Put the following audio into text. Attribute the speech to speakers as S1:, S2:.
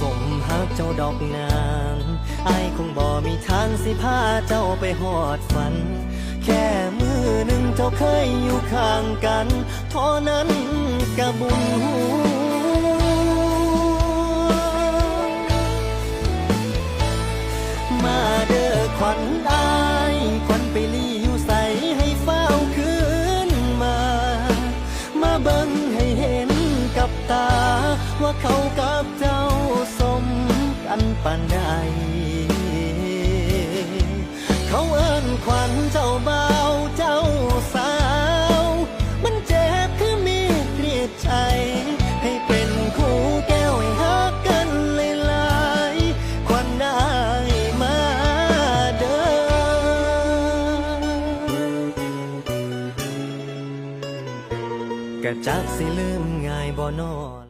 S1: สมหักเจ้าดอกนางไอคงบ่มีทางสิพาเจ้าไปหอดฝัน แค่มือหนึ่งเจ้าเคยอยู่ข้างกันเท่านั้นกะบุญหูมาเด้อขวัญอายขวัญไปลีอยู่ใสให้เฝ้าคืนมา มาเบิ่งให้เห็นกับตาว่าเขากับเจ้า ปานใด เขาเอิ้นขวัญเจ้าเบาเจ้าสาว มันเจ็บคือมีเกลียดใจให้เป็นคู่แก้วให้ฮักกันหลายๆขวัญได้มาเด้อ กะจักสิลืมง่ายบ่นอน